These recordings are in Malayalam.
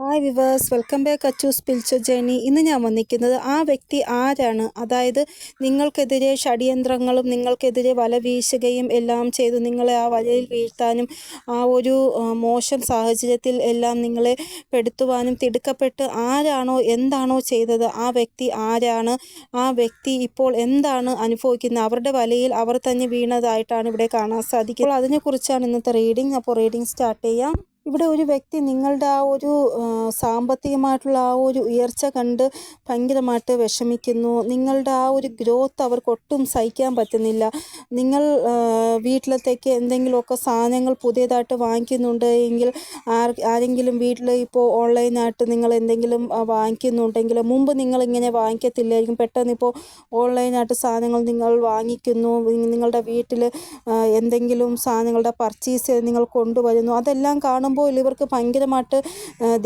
Hi viewers welcome back Achu സ്പിൽച്ച journey ഇന്ന് ഞാൻ വന്നിരിക്കുന്നത് ആ വ്യക്തി ആരാണ്? അതായത് നിങ്ങൾക്കെതിരെ ഷഡ്യന്ത്രങ്ങളും നിങ്ങൾക്കെതിരെ വല വീശുകയും എല്ലാം ചെയ്തു നിങ്ങളെ ആ വലയിൽ വീഴ്ത്താനും ആ ഒരു മോശം സാഹചര്യത്തിൽ എല്ലാം നിങ്ങളെ പെടുത്തുവാനും തിടുക്കപ്പെട്ട് ആരാണോ എന്താണോ ചെയ്തത് ആ വ്യക്തി ആരാണ്? ആ വ്യക്തി ഇപ്പോൾ എന്താണ് അനുഭവിക്കുന്നത്? അവരുടെ വലയിൽ അവർ തന്നെ വീണതായിട്ടാണ് ഇവിടെ കാണാൻ സാധിക്കുക അപ്പോൾ അതിനെക്കുറിച്ചാണ് ഇന്നത്തെ റീഡിംഗ്. അപ്പോൾ റീഡിംഗ് സ്റ്റാർട്ട് ചെയ്യാം. ഇവിടെ ഒരു വ്യക്തി നിങ്ങളുടെ ആ ഒരു സാമ്പത്തികമായിട്ടുള്ള ആ ഒരു ഉയർച്ച കണ്ട് ഭയങ്കരമായിട്ട് വിഷമിക്കുന്നു. നിങ്ങളുടെ ആ ഒരു ഗ്രോത്ത് അവർക്ക് ഒട്ടും സഹിക്കാൻ പറ്റുന്നില്ല. നിങ്ങൾ വീട്ടിലത്തേക്ക് എന്തെങ്കിലുമൊക്കെ സാധനങ്ങൾ പുതിയതായിട്ട് വാങ്ങിക്കുന്നുണ്ട് എങ്കിൽ ആരെങ്കിലും വീട്ടിൽ ഇപ്പോൾ ഓൺലൈനായിട്ട് നിങ്ങൾ എന്തെങ്കിലും വാങ്ങിക്കുന്നുണ്ടെങ്കിൽ മുമ്പ് നിങ്ങൾ ഇങ്ങനെ വാങ്ങിക്കത്തില്ലായിരിക്കും. പെട്ടെന്ന് ഇപ്പോൾ ഓൺലൈനായിട്ട് സാധനങ്ങൾ നിങ്ങൾ വാങ്ങിക്കുന്നു. നിങ്ങളുടെ വീട്ടിൽ എന്തെങ്കിലും സാധനങ്ങളുടെ പർച്ചേസ് നിങ്ങൾ കൊണ്ടുവരുന്നു. അതെല്ലാം കാണുമ്പോൾ ഇവർക്ക് ഭയങ്കരമായിട്ട്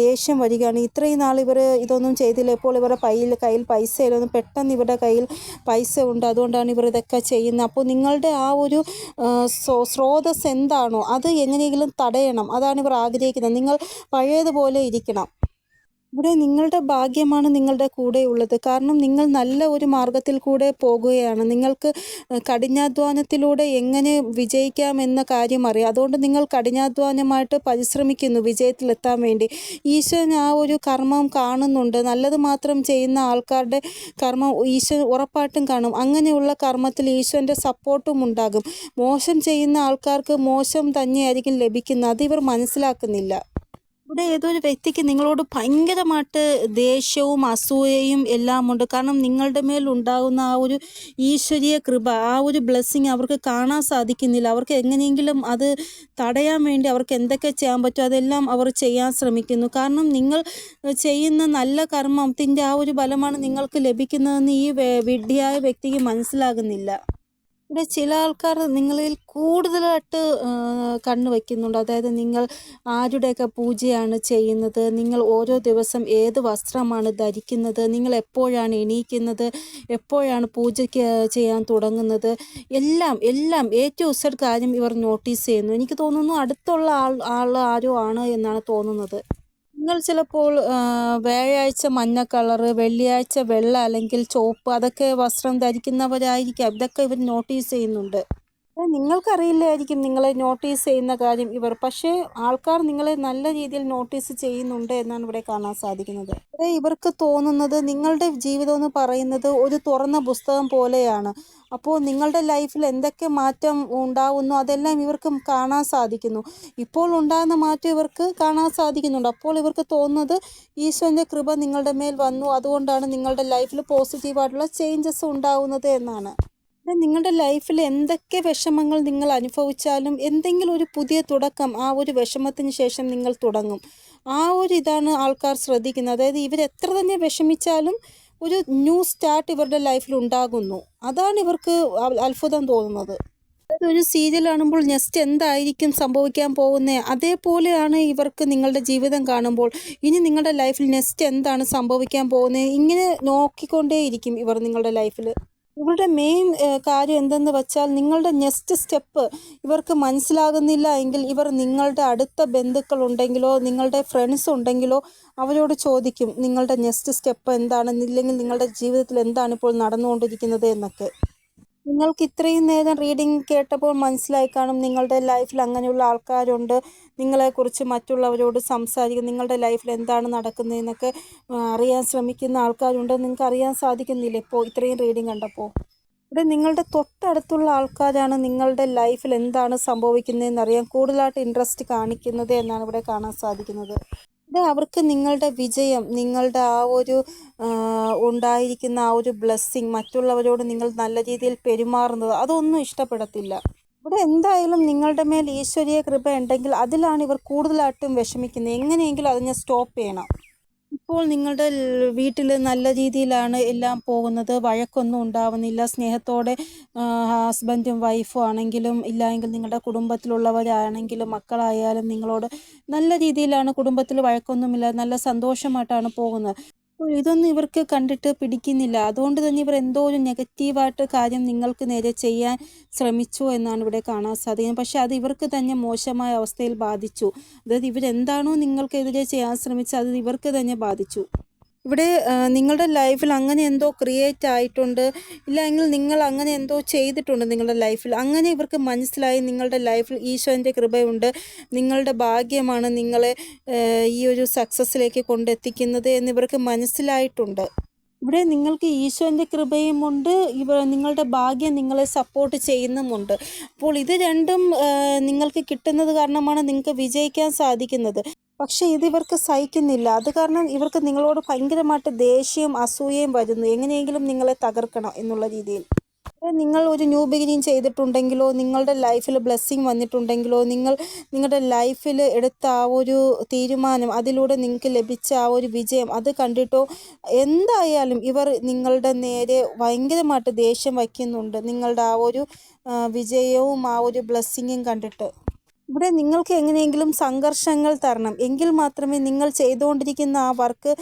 ദേഷ്യം വരികയാണ്. ഇത്രയും നാൾ ഇവർ ഇതൊന്നും ചെയ്തില്ല. ഇപ്പോൾ ഇവരുടെ കയ്യിൽ കയ്യിൽ പൈസ ഇല്ലൊന്നും പെട്ടെന്ന് ഇവരുടെ കയ്യിൽ പൈസ ഉണ്ട്. അതുകൊണ്ടാണ് ഇവർ ഇതൊക്കെ ചെയ്യുന്നത്. അപ്പോൾ നിങ്ങളുടെ ആ ഒരു സ്രോതസ് എന്താണോ അത് എങ്ങനെയെങ്കിലും തടയണം. അതാണ് ഇവർ ആഗ്രഹിക്കുന്നത്. നിങ്ങൾ പഴയതുപോലെ ഇരിക്കണം. ഇവിടെ നിങ്ങളുടെ ഭാഗ്യമാണ് നിങ്ങളുടെ കൂടെ ഉള്ളത്. കാരണം നിങ്ങൾ നല്ല ഒരു മാർഗത്തിൽ കൂടെ പോകുകയാണ്. നിങ്ങൾക്ക് കഠിനാധ്വാനത്തിലൂടെ എങ്ങനെ വിജയിക്കാം എന്ന കാര്യം അറിയാം. അതുകൊണ്ട് നിങ്ങൾ കഠിനാധ്വാനമായിട്ട് പരിശ്രമിക്കുന്നു വിജയത്തിലെത്താൻ വേണ്ടി. ഈശ്വരൻ ആ ഒരു കർമ്മം കാണുന്നുണ്ട്. നല്ലത് മാത്രം ചെയ്യുന്ന ആൾക്കാരുടെ കർമ്മം ഈശ്വരൻ ഉറപ്പായിട്ടും കാണും. അങ്ങനെയുള്ള കർമ്മത്തിൽ ഈശ്വരന്റെ സപ്പോർട്ടും ഉണ്ടാകും. മോശം ചെയ്യുന്ന ആൾക്കാർക്ക് മോശം തന്നെയായിരിക്കും ലഭിക്കുന്നത്. അത് ഇവർ മനസ്സിലാക്കുന്നില്ല. ഇവിടെ ഏതൊരു വ്യക്തിക്ക് നിങ്ങളോട് ഭയങ്കരമായിട്ട് ദേഷ്യവും അസൂയയും എല്ലാം ഉണ്ട് കാരണം നിങ്ങളുടെ മേൽ ഉണ്ടാകുന്ന ആ ഒരു ഈശ്വരീയ കൃപ ആ ഒരു ബ്ലെസ്സിങ് അവർക്ക് കാണാൻ സാധിക്കുന്നില്ല. അവർക്ക് എങ്ങനെയെങ്കിലും അത് തടയാൻ വേണ്ടി അവർക്ക് എന്തൊക്കെ ചെയ്യാൻ പറ്റുമോ അതെല്ലാം അവർ ചെയ്യാൻ ശ്രമിക്കുന്നു. കാരണം നിങ്ങൾ ചെയ്യുന്ന നല്ല കർമ്മത്തിന്റെ ആ ഒരു ഫലമാണ് നിങ്ങൾക്ക് ലഭിക്കുന്നതെന്ന് ഈ വിഡ്ഢിയായ വ്യക്തിക്ക് മനസ്സിലാകുന്നില്ല. ഇവിടെ ചില ആൾക്കാർ നിങ്ങളിൽ കൂടുതലായിട്ട് കണ്ണു വയ്ക്കുന്നുണ്ട്. അതായത് നിങ്ങൾ ആരുടെയൊക്കെ പൂജയാണ് ചെയ്യുന്നത് നിങ്ങൾ ഓരോ ദിവസം ഏത് വസ്ത്രമാണ് ധരിക്കുന്നത് നിങ്ങൾ എപ്പോഴാണ് എണീക്കുന്നത് എപ്പോഴാണ് പൂജയ്ക്ക് ചെയ്യാൻ തുടങ്ങുന്നത് എല്ലാം എല്ലാം എ ടു കാര്യം ഇവർ നോട്ടീസ് ചെയ്യുന്നു. എനിക്ക് തോന്നുന്നു അടുത്തുള്ള ആൾ ആൾ ആരോ ആണ് എന്നാണ് തോന്നുന്നത്. നിങ്ങൾ ചിലപ്പോൾ വ്യാഴാഴ്ച മഞ്ഞ കളറ് വെള്ളിയാഴ്ച വെള്ള അല്ലെങ്കിൽ ചുവപ്പ് അതൊക്കെ വസ്ത്രം ധരിക്കുന്നവരായിരിക്കാം. ഇതൊക്കെ ഇവർ നോട്ടീസ് ചെയ്യുന്നുണ്ട്. നിങ്ങൾക്കറിയില്ലായിരിക്കും നിങ്ങളെ നോട്ടീസ് ചെയ്യുന്ന കാര്യം ഇവർ. പക്ഷേ ആൾക്കാർ നിങ്ങളെ നല്ല രീതിയിൽ നോട്ടീസ് ചെയ്യുന്നുണ്ട് എന്നാണ് ഇവിടെ കാണാൻ സാധിക്കുന്നത്. ഇവർക്ക് തോന്നുന്നത് നിങ്ങളുടെ ജീവിതം എന്ന് പറയുന്നത് ഒരു തുറന്ന പുസ്തകം പോലെയാണ്. അപ്പോൾ നിങ്ങളുടെ ലൈഫിൽ എന്തൊക്കെ മാറ്റം ഉണ്ടാവുന്നു അതെല്ലാം ഇവർക്ക് കാണാൻ സാധിക്കുന്നു. ഇപ്പോൾ ഉണ്ടാകുന്ന മാറ്റം ഇവർക്ക് കാണാൻ സാധിക്കുന്നുണ്ട്. അപ്പോൾ ഇവർക്ക് തോന്നുന്നത് ഈശോന്റെ കൃപ നിങ്ങളുടെ മേൽ വന്നു. അതുകൊണ്ടാണ് നിങ്ങളുടെ ലൈഫിൽ പോസിറ്റീവായിട്ടുള്ള ചേഞ്ചസ് ഉണ്ടാവുന്നത് എന്നാണ്. നിങ്ങളുടെ ലൈഫിൽ എന്തൊക്കെ വിഷമങ്ങൾ നിങ്ങൾ അനുഭവിച്ചാലും എന്തെങ്കിലും ഒരു പുതിയ തുടക്കം ആ ഒരു വിഷമത്തിന് ശേഷം നിങ്ങൾ തുടങ്ങും. ആ ഒരു ഇതാണ് ആൾക്കാർ ശ്രദ്ധിക്കുന്നത്. അതായത് ഇവർ എത്ര തന്നെ വിഷമിച്ചാലും ഒരു ന്യൂ സ്റ്റാർട്ട് ഇവരുടെ ലൈഫിൽ ഉണ്ടാകുന്നു. അതാണ് ഇവർക്ക് അത്ഭുതം തോന്നുന്നത്. അതായത് ഒരു സീരിയൽ കാണുമ്പോൾ നെക്സ്റ്റ് എന്തായിരിക്കും സംഭവിക്കാൻ പോകുന്നത് അതേപോലെയാണ് ഇവർക്ക് നിങ്ങളുടെ ജീവിതം കാണുമ്പോൾ. ഇനി നിങ്ങളുടെ ലൈഫിൽ നെക്സ്റ്റ് എന്താണ് സംഭവിക്കാൻ പോകുന്നത് ഇങ്ങനെ നോക്കിക്കൊണ്ടേയിരിക്കും ഇവർ നിങ്ങളുടെ ലൈഫിൽ. ഇവരുടെ മെയിൻ കാര്യം എന്തെന്ന് വെച്ചാൽ നിങ്ങളുടെ നെക്സ്റ്റ് സ്റ്റെപ്പ് ഇവർക്ക് മനസ്സിലാകുന്നില്ല എങ്കിൽ ഇവർ നിങ്ങളുടെ അടുത്ത ബന്ധുക്കൾ ഉണ്ടെങ്കിലോ നിങ്ങളുടെ ഫ്രണ്ട്സ് ഉണ്ടെങ്കിലോ അവരോട് ചോദിക്കും നിങ്ങളുടെ നെക്സ്റ്റ് സ്റ്റെപ്പ് എന്താണ് ഇല്ലെങ്കിൽ നിങ്ങളുടെ ജീവിതത്തിൽ എന്താണ് ഇപ്പോൾ നടന്നുകൊണ്ടിരിക്കുന്നത് എന്നൊക്കെ. നിങ്ങൾക്ക് ഇത്രയും നേരം റീഡിംഗ് കേട്ടപ്പോൾ മനസ്സിലായി കാണും നിങ്ങളുടെ ലൈഫിൽ അങ്ങനെയുള്ള ആൾക്കാരുണ്ട്. നിങ്ങളെക്കുറിച്ച് മറ്റുള്ളവരോട് സംസാരിക്കും. നിങ്ങളുടെ ലൈഫിൽ എന്താണ് നടക്കുന്നതെന്നൊക്കെ അറിയാൻ ശ്രമിക്കുന്ന ആൾക്കാരുണ്ട്. നിങ്ങൾക്ക് അറിയാൻ സാധിക്കുന്നില്ല? ഇപ്പോൾ ഇത്രയും റീഡിംഗ് കണ്ടപ്പോൾ. ഇവിടെ നിങ്ങളുടെ തൊട്ടടുത്തുള്ള ആൾക്കാരാണ് നിങ്ങളുടെ ലൈഫിൽ എന്താണ് സംഭവിക്കുന്നതെന്ന് അറിയാൻ കൂടുതലായിട്ട് ഇൻട്രസ്റ്റ് കാണിക്കുന്നത് എന്നാണ് ഇവിടെ കാണാൻ സാധിക്കുന്നത്. ഇവിടെ അവർക്ക് നിങ്ങളുടെ വിജയം നിങ്ങളുടെ ആ ഒരു ഉണ്ടായിരിക്കുന്ന ആ ഒരു ബ്ലെസ്സിങ് മറ്റുള്ളവരോട് നിങ്ങൾ നല്ല രീതിയിൽ പെരുമാറുന്നത് അതൊന്നും ഇഷ്ടപ്പെടത്തില്ല. ഇവിടെ എന്തായാലും നിങ്ങളുടെ മേൽ ഈശ്വരീയ കൃപ ഉണ്ടെങ്കിൽ അതിലാണ് ഇവർ കൂടുതലായിട്ടും വിഷമിക്കുന്നത്. എങ്ങനെയെങ്കിലും അതിനെ സ്റ്റോപ്പ് ചെയ്യണം. ഇപ്പോൾ നിങ്ങളുടെ വീട്ടിൽ നല്ല രീതിയിലാണ് എല്ലാം പോകുന്നത്. വഴക്കൊന്നും ഉണ്ടാവുന്നില്ല. സ്നേഹത്തോടെ ഹസ്ബൻഡും വൈഫും ആണെങ്കിലും ഇല്ലായെങ്കിൽ നിങ്ങളുടെ കുടുംബത്തിലുള്ളവരാണെങ്കിലും മക്കളായാലും നിങ്ങളോട് നല്ല രീതിയിലാണ് കുടുംബത്തിൽ വഴക്കൊന്നുമില്ല. നല്ല സന്തോഷമായിട്ടാണ് പോകുന്നത്. ഇതൊന്നും ഇവർക്ക് കണ്ടിട്ട് പിടിക്കുന്നില്ല. അതുകൊണ്ട് തന്നെ ഇവർ എന്തോ ഒരു നെഗറ്റീവായിട്ട് കാര്യം നിങ്ങൾക്ക് നേരെ ചെയ്യാൻ ശ്രമിച്ചു എന്നാണ് ഇവിടെ കാണാൻ സാധിക്കുന്നത്. പക്ഷേ അത് ഇവർക്ക് തന്നെ മോശമായ അവസ്ഥയിൽ ബാധിച്ചു. അതായത് ഇവരെന്താണോ നിങ്ങൾക്കെതിരെ ചെയ്യാൻ ശ്രമിച്ചത് അത് ഇവർക്ക് തന്നെ ബാധിച്ചു. ഇവിടെ നിങ്ങളുടെ ലൈഫിൽ അങ്ങനെ എന്തോ ക്രിയേറ്റ് ആയിട്ടുണ്ട് ഇല്ലെങ്കിൽ നിങ്ങൾ അങ്ങനെ എന്തോ ചെയ്തിട്ടുണ്ട് നിങ്ങളുടെ ലൈഫിൽ. അങ്ങനെ ഇവർക്ക് മനസ്സിലായി നിങ്ങളുടെ ലൈഫിൽ ഈശോന്റെ കൃപയുണ്ട് നിങ്ങളുടെ ഭാഗ്യമാണ് നിങ്ങളെ ഈ ഒരു സക്സസ്സിലേക്ക് കൊണ്ടെത്തിക്കുന്നത് എന്നിവർക്ക് മനസ്സിലായിട്ടുണ്ട്. ഇവിടെ നിങ്ങൾക്ക് ഈശോന്റെ കൃപയുമുണ്ട് ഇവ നിങ്ങളുടെ ഭാഗ്യം നിങ്ങളെ സപ്പോർട്ട് ചെയ്യുന്നുമുണ്ട്. അപ്പോൾ ഇത് രണ്ടും നിങ്ങൾക്ക് കിട്ടുന്നത് കാരണമാണ് നിങ്ങൾക്ക് വിജയിക്കാൻ സാധിക്കുന്നത്. പക്ഷേ ഇത് ഇവർക്ക് സഹിക്കുന്നില്ല. അത് കാരണം ഇവർക്ക് നിങ്ങളോട് ഭയങ്കരമായിട്ട് ദേഷ്യവും അസൂയയും വരുന്നു. എങ്ങനെയെങ്കിലും നിങ്ങളെ തകർക്കണം എന്നുള്ള രീതിയിൽ. നിങ്ങൾ ഒരു ന്യൂ ബിഗിനിങ് ചെയ്തിട്ടുണ്ടെങ്കിലോ നിങ്ങളുടെ ലൈഫിൽ ബ്ലെസ്സിങ് വന്നിട്ടുണ്ടെങ്കിലോ നിങ്ങൾ നിങ്ങളുടെ ലൈഫിൽ എടുത്ത ആ ഒരു തീരുമാനം അതിലൂടെ നിങ്ങൾക്ക് ലഭിച്ച ആ ഒരു വിജയം അത് കണ്ടിട്ടോ? എന്തായാലും ഇവർ നിങ്ങളുടെ നേരെ ഭയങ്കരമായിട്ട് ദേഷ്യം വയ്ക്കുന്നുണ്ട് നിങ്ങളുടെ ആ ഒരു വിജയവും ആ ഒരു ബ്ലെസ്സിങ്ങും കണ്ടിട്ട്. ഇവിടെ നിങ്ങൾക്ക് എങ്ങനെയെങ്കിലും സംഘർഷങ്ങൾ തരണം. എങ്കിൽ മാത്രമേ നിങ്ങൾ ചെയ്തുകൊണ്ടിരിക്കുന്ന ആ വർക്ക്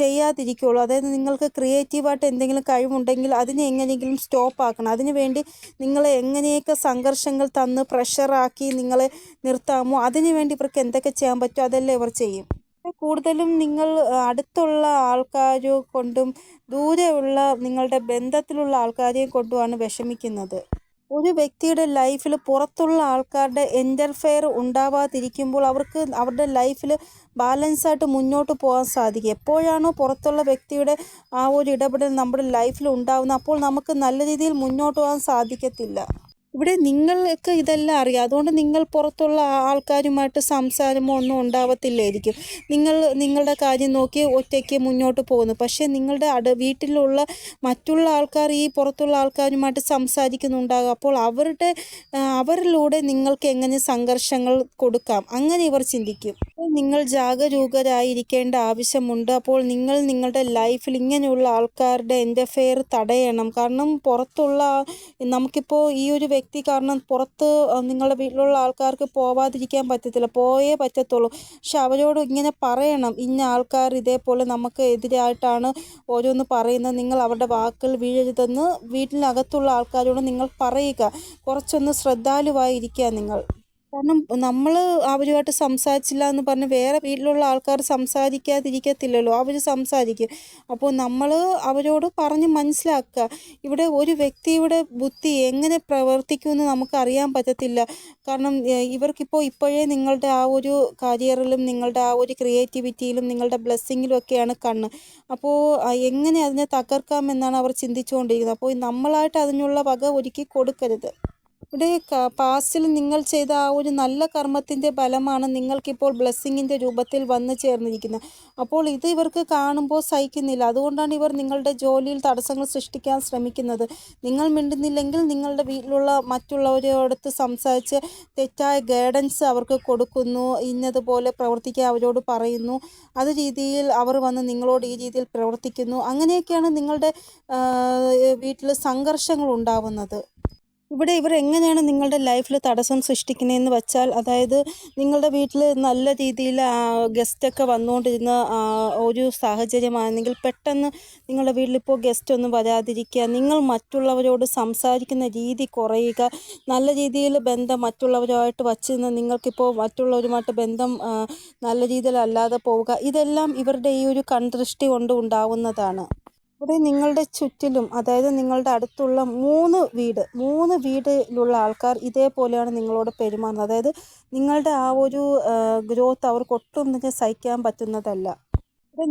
ചെയ്യാതിരിക്കുകയുള്ളൂ അതായത് നിങ്ങൾക്ക് ക്രിയേറ്റീവായിട്ട് എന്തെങ്കിലും കഴിവുണ്ടെങ്കിൽ അതിനെ എങ്ങനെയെങ്കിലും സ്റ്റോപ്പ് ആക്കണം. അതിനുവേണ്ടി നിങ്ങളെ എങ്ങനെയൊക്കെ സംഘർഷങ്ങൾ തന്ന് പ്രഷറാക്കി നിങ്ങളെ നിർത്താമോ അതിനുവേണ്ടി ഇവർക്ക് എന്തൊക്കെ ചെയ്യാൻ പറ്റുമോ അതെല്ലാം ഇവർ ചെയ്യും. കൂടുതലും നിങ്ങൾ അടുത്തുള്ള ആൾക്കാർ കൊണ്ടും ദൂരെയുള്ള നിങ്ങളുടെ ബന്ധത്തിലുള്ള ആൾക്കാരെയും കൊണ്ടുമാണ് വിഷമിക്കുന്നത്. ഒരു വ്യക്തിയുടെ ലൈഫിൽ പുറത്തുള്ള ആൾക്കാരുടെ എന്റർഫെയർ ഉണ്ടാവാതിരിക്കുമ്പോൾ അവർക്ക് അവരുടെ ലൈഫിൽ ബാലൻസായിട്ട് മുന്നോട്ട് പോകാൻ സാധിക്കും. എപ്പോഴാണോ പുറത്തുള്ള വ്യക്തിയുടെ ആ ഒരു ഇടപെടൽ നമ്മുടെ ലൈഫിൽ ഉണ്ടാകുന്നത് അപ്പോൾ നമുക്ക് നല്ല രീതിയിൽ മുന്നോട്ട് പോകാൻ സാധിക്കത്തില്ല. ഇവിടെ നിങ്ങൾക്ക് ഇതെല്ലാം അറിയാം. അതുകൊണ്ട് നിങ്ങൾ പുറത്തുള്ള ആൾക്കാരുമായിട്ട് സംസാരമോ ഒന്നും ഉണ്ടാവത്തില്ലായിരിക്കും. നിങ്ങൾ നിങ്ങളുടെ കാര്യം നോക്കി ഒറ്റയ്ക്ക് മുന്നോട്ട് പോകുന്നു. പക്ഷേ നിങ്ങളുടെ അട വീട്ടിലുള്ള മറ്റുള്ള ആൾക്കാർ ഈ പുറത്തുള്ള ആൾക്കാരുമായിട്ട് സംസാരിക്കുന്നുണ്ടാകും. അപ്പോൾ അവരുടെ അവരിലൂടെ നിങ്ങൾക്ക് എങ്ങനെ സംഘർഷങ്ങൾ കൊടുക്കാം? അങ്ങനെ ഇവർ ചിന്തിക്കും. നിങ്ങൾ ജാഗരൂകരായിരിക്കേണ്ട ആവശ്യമുണ്ട്. അപ്പോൾ നിങ്ങൾ നിങ്ങളുടെ ലൈഫിൽ ഇങ്ങനെയുള്ള ആൾക്കാരുടെ എന്റർഫെയർ തടയണം. കാരണം പുറത്തുള്ള നമുക്കിപ്പോൾ ഈ ഒരു വ്യക്തി കാരണം പുറത്ത് നിങ്ങളുടെ വീട്ടിലുള്ള ആൾക്കാർക്ക് പോവാതിരിക്കാൻ പറ്റത്തില്ല. പോയേ പറ്റത്തുള്ളൂ. പക്ഷെ അവരോട് ഇങ്ങനെ പറയണം. ഇന്ന ആൾക്കാർ ഇതേപോലെ നമുക്ക് എതിരായിട്ടാണ് ഓരോന്ന് പറയുന്നത്. നിങ്ങൾ അവരുടെ വാക്കുകൾ വീഴരുതെന്ന് വീട്ടിനകത്തുള്ള ആൾക്കാരോട് നിങ്ങൾ പറയുക. കുറച്ചൊന്ന് ശ്രദ്ധാലുവായിരിക്കുക നിങ്ങൾ. കാരണം നമ്മൾ അവരുമായിട്ട് സംസാരിച്ചില്ല എന്ന് പറഞ്ഞ് വേറെ വീട്ടിലുള്ള ആൾക്കാർ സംസാരിക്കാതിരിക്കത്തില്ലല്ലോ. അവർ സംസാരിക്കും. അപ്പോൾ നമ്മൾ അവരോട് പറഞ്ഞ് മനസ്സിലാക്കുക. ഇവിടെ ഒരു വ്യക്തിയുടെ ബുദ്ധി എങ്ങനെ പ്രവർത്തിക്കുമെന്ന് നമുക്ക് അറിയാൻ പറ്റത്തില്ല. കാരണം ഇവർക്കിപ്പോൾ ഇപ്പോഴേ നിങ്ങളുടെ ആ ഒരു കരിയറിലും നിങ്ങളുടെ ആ ഒരു ക്രിയേറ്റിവിറ്റിയിലും നിങ്ങളുടെ ബ്ലെസ്സിങ്ങിലും ഒക്കെയാണ് കണ്ണ്. അപ്പോൾ എങ്ങനെ അതിനെ തകർക്കാമെന്നാണ് അവർ ചിന്തിച്ചുകൊണ്ടിരിക്കുന്നത്. അപ്പോൾ നമ്മളായിട്ട് അതിനുള്ള വക ഒരുക്കി കൊടുക്കരുത്. ഇവിടെ പാസ്റ്റിൽ നിങ്ങൾ ചെയ്ത ആ ഒരു നല്ല കർമ്മത്തിന്റെ ഫലമാണ് നിങ്ങൾക്കിപ്പോൾ ബ്ലെസ്സിങ്ങിന്റെ രൂപത്തിൽ വന്നു ചേർന്നിരിക്കുന്നത്. അപ്പോൾ ഇത് ഇവർക്ക് കാണുമ്പോൾ സഹിക്കുന്നില്ല. അതുകൊണ്ടാണ് ഇവർ നിങ്ങളുടെ ജോലിയിൽ തടസ്സങ്ങൾ സൃഷ്ടിക്കാൻ ശ്രമിക്കുന്നത്. നിങ്ങൾ മിണ്ടുന്നില്ലെങ്കിൽ നിങ്ങളുടെ വീട്ടിലുള്ള മറ്റുള്ളവരോടത്ത് സംസാരിച്ച് തെറ്റായ ഗൈഡൻസ് അവർക്ക് കൊടുക്കുന്നു ഇന്നതുപോലെ പ്രവർത്തിക്കാൻ അവരോട് പറയുന്നു. അത് രീതിയിൽ അവർ വന്ന് നിങ്ങളോട് ഈ രീതിയിൽ പ്രവർത്തിക്കുന്നു. അങ്ങനെയൊക്കെയാണ് നിങ്ങളുടെ വീട്ടിൽ സംഘർഷങ്ങൾ ഉണ്ടാവുന്നത്. ഇവിടെ ഇവർ എങ്ങനെയാണ് നിങ്ങളുടെ ലൈഫിൽ തടസ്സം സൃഷ്ടിക്കുന്നതെന്ന് വെച്ചാൽ അതായത് നിങ്ങളുടെ വീട്ടിൽ നല്ല രീതിയിൽ ഗസ്റ്റൊക്കെ വന്നുകൊണ്ടിരുന്ന ഒരു സാഹചര്യമാണെങ്കിൽ പെട്ടെന്ന് നിങ്ങളുടെ വീട്ടിലിപ്പോൾ ഗസ്റ്റ് ഒന്നും വരാതിരിക്കുക നിങ്ങൾ മറ്റുള്ളവരോട് സംസാരിക്കുന്ന രീതി കുറയുക നല്ല രീതിയിൽ ബന്ധം മറ്റുള്ളവരുമായിട്ട് വച്ച് നിന്ന് നിങ്ങൾക്കിപ്പോൾ മറ്റുള്ളവരുമായിട്ട് ബന്ധം നല്ല രീതിയിലല്ലാതെ പോവുക ഇതെല്ലാം ഇവരുടെ ഈ ഒരു കൺദൃഷ്ടി കൊണ്ട് ഉണ്ടാവുന്നതാണ്. ഇവിടെ നിങ്ങളുടെ ചുറ്റിലും അതായത് നിങ്ങളുടെ അടുത്തുള്ള മൂന്ന് വീട് മൂന്ന് വീടിലുള്ള ആൾക്കാർ ഇതേപോലെയാണ് നിങ്ങളോട് പെരുമാറുന്നത്. അതായത് നിങ്ങളുടെ ആ ഒരു ഗ്രോത്ത് അവർക്ക് ഒട്ടും നിങ്ങൾക്ക് സഹിക്കാൻ പറ്റുന്നതല്ല.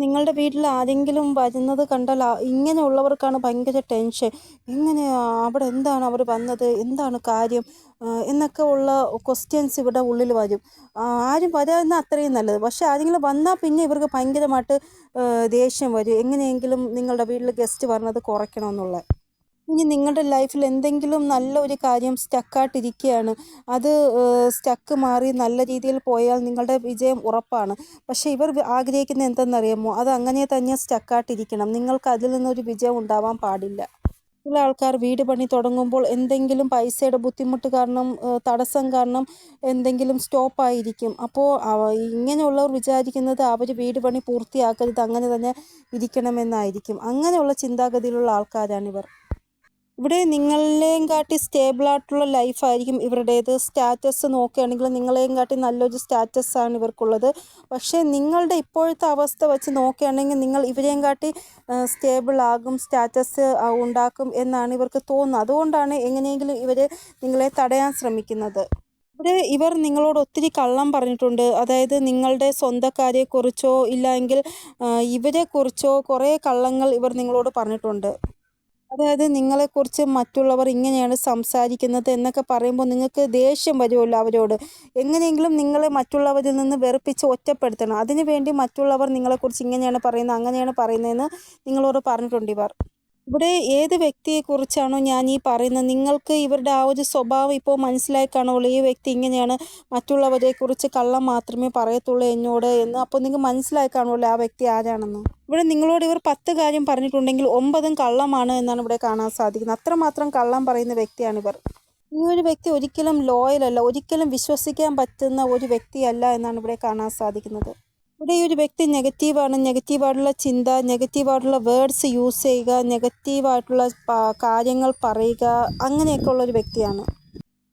നിങ്ങളുടെ വീട്ടിൽ ആരെങ്കിലും വരുന്നത് കണ്ടാൽ ഇങ്ങനെയുള്ളവർക്കാണ് ഭയങ്കര ടെൻഷൻ എങ്ങനെ അവിടെ എന്താണ് അവർ വന്നത്? എന്താണ് കാര്യം? എന്നൊക്കെ ഉള്ള ക്വസ്റ്റ്യൻസ് ഇവിടെ ഉള്ളിൽ വരും. ആരും വരാമെന്ന് അത്രയും നല്ലത്. പക്ഷേ ആരെങ്കിലും വന്നാൽ പിന്നെ ഇവർക്ക് ഭയങ്കരമായിട്ട് ദേഷ്യം വരും. എങ്ങനെയെങ്കിലും നിങ്ങളുടെ വീട്ടിൽ ഗസ്റ്റ് വരുന്നത് കുറയ്ക്കണമെന്നുള്ള ഇനി നിങ്ങളുടെ ലൈഫിൽ എന്തെങ്കിലും നല്ല ഒരു കാര്യം സ്റ്റക്കായിട്ടിരിക്കുകയാണ് അത് സ്റ്റക്ക് മാറി നല്ല രീതിയിൽ പോയാൽ നിങ്ങളുടെ വിജയം ഉറപ്പാണ്. പക്ഷേ ഇവർ ആഗ്രഹിക്കുന്ന എന്തെന്നറിയാമോ? അത് അങ്ങനെ തന്നെ സ്റ്റക്കായിട്ടിരിക്കണം. നിങ്ങൾക്ക് അതിൽ നിന്നൊരു വിജയം ഉണ്ടാവാൻ പാടില്ല. ചില ആൾക്കാർ വീട് പണി തുടങ്ങുമ്പോൾ എന്തെങ്കിലും പൈസയുടെ ബുദ്ധിമുട്ട് കാരണം തടസ്സം കാരണം എന്തെങ്കിലും സ്റ്റോപ്പായിരിക്കും അപ്പോൾ ഇങ്ങനെയുള്ളവർ വിചാരിക്കുന്നത് അവർ വീട് പണി പൂർത്തിയാക്കരുത് അങ്ങനെ തന്നെ ഇരിക്കണമെന്നായിരിക്കും. അങ്ങനെയുള്ള ചിന്താഗതിയിലുള്ള ആൾക്കാരാണിവർ. ഇവിടെ നിങ്ങളെയും കാട്ടി സ്റ്റേബിളായിട്ടുള്ള ലൈഫായിരിക്കും ഇവരുടേത്. സ്റ്റാറ്റസ് നോക്കുകയാണെങ്കിൽ നിങ്ങളെയും കാട്ടി നല്ലൊരു സ്റ്റാറ്റസാണ് ഇവർക്കുള്ളത്. പക്ഷേ നിങ്ങളുടെ ഇപ്പോഴത്തെ അവസ്ഥ വെച്ച് നോക്കുകയാണെങ്കിൽ നിങ്ങൾ ഇവരെയും കാട്ടി സ്റ്റേബിൾ ആകും സ്റ്റാറ്റസ് ഉണ്ടാക്കും എന്നാണ് ഇവർക്ക് തോന്നുന്നത്. അതുകൊണ്ടാണ് എങ്ങനെയെങ്കിലും ഇവർ നിങ്ങളെ തടയാൻ ശ്രമിക്കുന്നത്. ഇവിടെ ഇവർ നിങ്ങളോട് ഒത്തിരി കള്ളം പറഞ്ഞിട്ടുണ്ട്. അതായത് നിങ്ങളുടെ സ്വന്തക്കാരെക്കുറിച്ചോ ഇല്ലെങ്കിൽ ഇവരെക്കുറിച്ചോ കുറേ കള്ളങ്ങൾ ഇവർ നിങ്ങളോട് പറഞ്ഞിട്ടുണ്ട്. അതായത് നിങ്ങളെക്കുറിച്ച് മറ്റുള്ളവർ ഇങ്ങനെയാണ് സംസാരിക്കുന്നത് എന്നൊക്കെ പറയുമ്പോൾ നിങ്ങൾക്ക് ദേഷ്യം വരുമല്ലോ അവരോട് എങ്ങനെയെങ്കിലും നിങ്ങളെ മറ്റുള്ളവരിൽ നിന്ന് വെറുപ്പിച്ച് ഒറ്റപ്പെടുത്തണം. അതിനുവേണ്ടി മറ്റുള്ളവർ നിങ്ങളെക്കുറിച്ച് ഇങ്ങനെയാണ് പറയുന്നത് അങ്ങനെയാണ് പറയുന്നതെന്ന് നിങ്ങളോട് പറഞ്ഞിട്ടുണ്ട് ഇവർ. ഇവിടെ ഏത് വ്യക്തിയെക്കുറിച്ചാണോ ഞാൻ ഈ പറയുന്നത്? നിങ്ങൾക്ക് ഇവരുടെ ആ ഒരു സ്വഭാവം ഇപ്പോൾ മനസ്സിലായി കാണുള്ളൂ ഈ വ്യക്തി ഇങ്ങനെയാണ് മറ്റുള്ളവരെക്കുറിച്ച് കള്ളം മാത്രമേ പറയത്തുള്ളൂ എന്നോട് എന്ന്. അപ്പോൾ നിങ്ങൾക്ക് മനസ്സിലായി കാണുള്ളൂ ആ വ്യക്തി ആരാണെന്ന്. ഇവിടെ നിങ്ങളോട് ഇവർ പത്ത് കാര്യം പറഞ്ഞിട്ടുണ്ടെങ്കിൽ ഒമ്പതും കള്ളമാണ് എന്നാണ് ഇവിടെ കാണാൻ സാധിക്കുന്നത്. അത്രമാത്രം കള്ളം പറയുന്ന വ്യക്തിയാണ് ഇവർ. ഈ ഒരു വ്യക്തി ഒരിക്കലും ലോയലല്ല ഒരിക്കലും വിശ്വസിക്കാൻ പറ്റുന്ന ഒരു വ്യക്തിയല്ല എന്നാണ് ഇവിടെ കാണാൻ സാധിക്കുന്നത്. ഇവിടെ ഒരു വ്യക്തി നെഗറ്റീവാണ്. നെഗറ്റീവായിട്ടുള്ള ചിന്ത നെഗറ്റീവായിട്ടുള്ള വേർഡ്സ് യൂസ് ചെയ്യുക നെഗറ്റീവായിട്ടുള്ള കാര്യങ്ങൾ പറയുക അങ്ങനെയൊക്കെ ഉള്ള ഒരു വ്യക്തിയാണ്.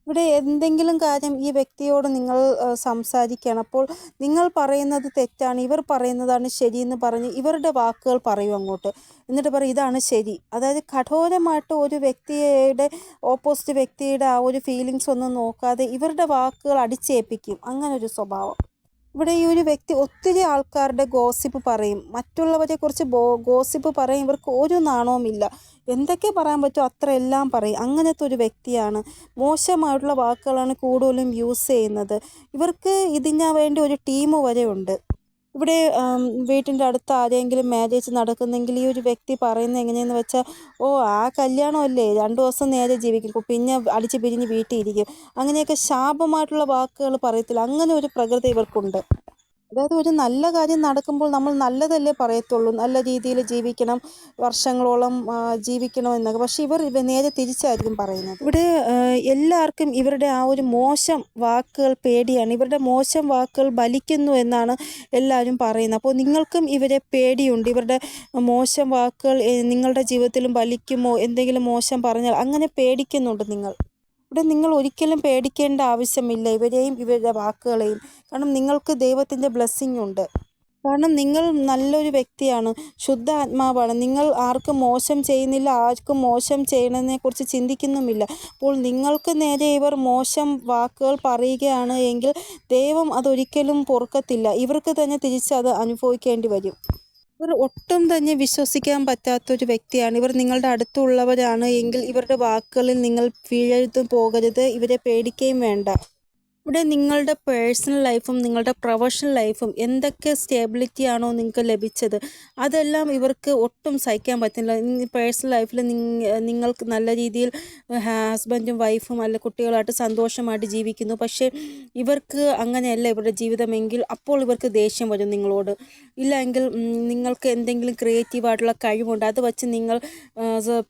ഇവിടെ എന്തെങ്കിലും കാര്യം ഈ വ്യക്തിയോട് നിങ്ങൾ സംസാരിക്കണം അപ്പോൾ നിങ്ങൾ പറയുന്നത് തെറ്റാണ് ഇവർ പറയുന്നതാണ് ശരി എന്ന് പറഞ്ഞ് ഇവരുടെ വാക്കുകൾ പറയും അങ്ങോട്ട്. എന്നിട്ട് പറയും ഇതാണ് ശരി. അതായത് കഠോരമായിട്ട് ഒരു വ്യക്തിയുടെ ഓപ്പോസിറ്റ് വ്യക്തിയുടെ ആ ഒരു ഫീലിങ്സ് ഒന്നും നോക്കാതെ ഇവരുടെ വാക്കുകൾ അടിച്ചേൽപ്പിക്കും. അങ്ങനൊരു സ്വഭാവം. ഇവിടെ ഈ ഒരു വ്യക്തി ഒത്തിരി ആൾക്കാരുടെ ഗോസിപ്പ് പറയും. മറ്റുള്ളവരെ കുറിച്ച് ബോ ഗോസിപ്പ് പറയും. ഇവർക്ക് ഒരു നാണവുമില്ല. എന്തൊക്കെ പറയാൻ പറ്റുമോ അത്ര എല്ലാം പറയും. അങ്ങനത്തെ ഒരു വ്യക്തിയാണ്. മോശമായിട്ടുള്ള വാക്കുകളാണ് കൂടുതലും യൂസ് ചെയ്യുന്നത്. ഇവർക്ക് ഇതിന് വേണ്ടി ഒരു ടീം വരെ ഉണ്ട്. ഇവിടെ വീട്ടിന്റെ അടുത്ത് ആരെങ്കിലും മാരേജ് നടക്കുന്നെങ്കിൽ ഈ ഒരു വ്യക്തി പറയുന്നത് എങ്ങനെയെന്ന് വെച്ചാൽ ഓ ആ കല്യാണമല്ലേ രണ്ട് ദിവസം നേരെ ജീവിക്കും പിന്നെ അടിച്ച് പിരിഞ്ഞ് വീട്ടിൽ ഇരിക്കും. അങ്ങനെയൊക്കെ ശാപമായിട്ടുള്ള വാക്കുകൾ പറയത്തില്ല. അങ്ങനെ ഒരു പ്രകൃതി ഇവർക്കുണ്ട്. അതായത് ഒരു നല്ല കാര്യം നടക്കുമ്പോൾ നമ്മൾ നല്ലതല്ലേ പറയത്തുള്ളൂ. നല്ല രീതിയിൽ ജീവിക്കണം വർഷങ്ങളോളം ജീവിക്കണം എന്നൊക്കെ. പക്ഷേ ഇവർ ഇവ നേരെ തിരിച്ചായിരിക്കും പറയുന്നത്. ഇവിടെ എല്ലാവർക്കും ഇവരുടെ ആ ഒരു മോശം വാക്കുകൾ പേടിയാണ്. ഇവരുടെ മോശം വാക്കുകൾ ബലിക്കുന്നു എന്നാണ് എല്ലാവരും പറയുന്നത്. അപ്പോൾ നിങ്ങൾക്കും ഇവരെ പേടിയുണ്ട്. ഇവരുടെ മോശം വാക്കുകൾ നിങ്ങളുടെ ജീവിതത്തിലും ബലിക്കുമോ എന്തെങ്കിലും മോശം പറഞ്ഞാൽ അങ്ങനെ പേടിക്കുന്നുണ്ട് നിങ്ങൾ. ഇവിടെ നിങ്ങൾ ഒരിക്കലും പേടിക്കേണ്ട ആവശ്യമില്ല ഇവരെയും ഇവരുടെ വാക്കുകളെയും. കാരണം നിങ്ങൾക്ക് ദൈവത്തിന്റെ ബ്ലെസ്സിങ് ഉണ്ട്. കാരണം നിങ്ങൾ നല്ലൊരു വ്യക്തിയാണ്. ശുദ്ധ ആത്മാവാണ്. നിങ്ങൾ ആർക്കും മോശം ചെയ്യുന്നില്ല ആർക്കും മോശം ചെയ്യണതിനെക്കുറിച്ച് ചിന്തിക്കുന്നുമില്ല. അപ്പോൾ നിങ്ങൾക്ക് നേരെ ഇവർ മോശം വാക്കുകൾ പറയുകയാണ് എങ്കിൽ ദൈവം അതൊരിക്കലും പൊറുക്കത്തില്ല. ഇവർക്ക് തന്നെ തിരിച്ചത് അനുഭവിക്കേണ്ടി വരും. ഒട്ടും തന്നെ വിശ്വസിക്കാൻ പറ്റാത്തൊരു വ്യക്തിയാണ്. ഇവർ നിങ്ങളുടെ അടുത്തുള്ളവരാണ് എങ്കിൽ ഇവരുടെ വാക്കുകളിൽ നിങ്ങൾ വീഴരുത് പോകരുത്. ഇവരെ പേടിക്കുകയും വേണ്ട. ഇവിടെ നിങ്ങളുടെ പേഴ്സണൽ ലൈഫും നിങ്ങളുടെ പ്രൊഫഷണൽ ലൈഫും എന്തൊക്കെ സ്റ്റേബിലിറ്റി ആണോ നിങ്ങൾക്ക് ലഭിച്ചത്? അതെല്ലാം ഇവർക്ക് ഒട്ടും സഹിക്കാൻ പറ്റുന്നില്ല. പേഴ്സണൽ ലൈഫിൽ നിങ്ങൾക്ക് നല്ല രീതിയിൽ ഹസ്ബൻഡും വൈഫും അല്ല കുട്ടികളായിട്ട് സന്തോഷമായിട്ട് ജീവിക്കുന്നു. പക്ഷേ ഇവർക്ക് അങ്ങനെയല്ല ഇവരുടെ ജീവിതമെങ്കിൽ അപ്പോൾ ഇവർക്ക് ദേഷ്യം വരും നിങ്ങളോട്. ഇല്ലെങ്കിൽ നിങ്ങൾക്ക് എന്തെങ്കിലും ക്രിയേറ്റീവായിട്ടുള്ള കഴിവുണ്ട്. അത് വെച്ച് നിങ്ങൾ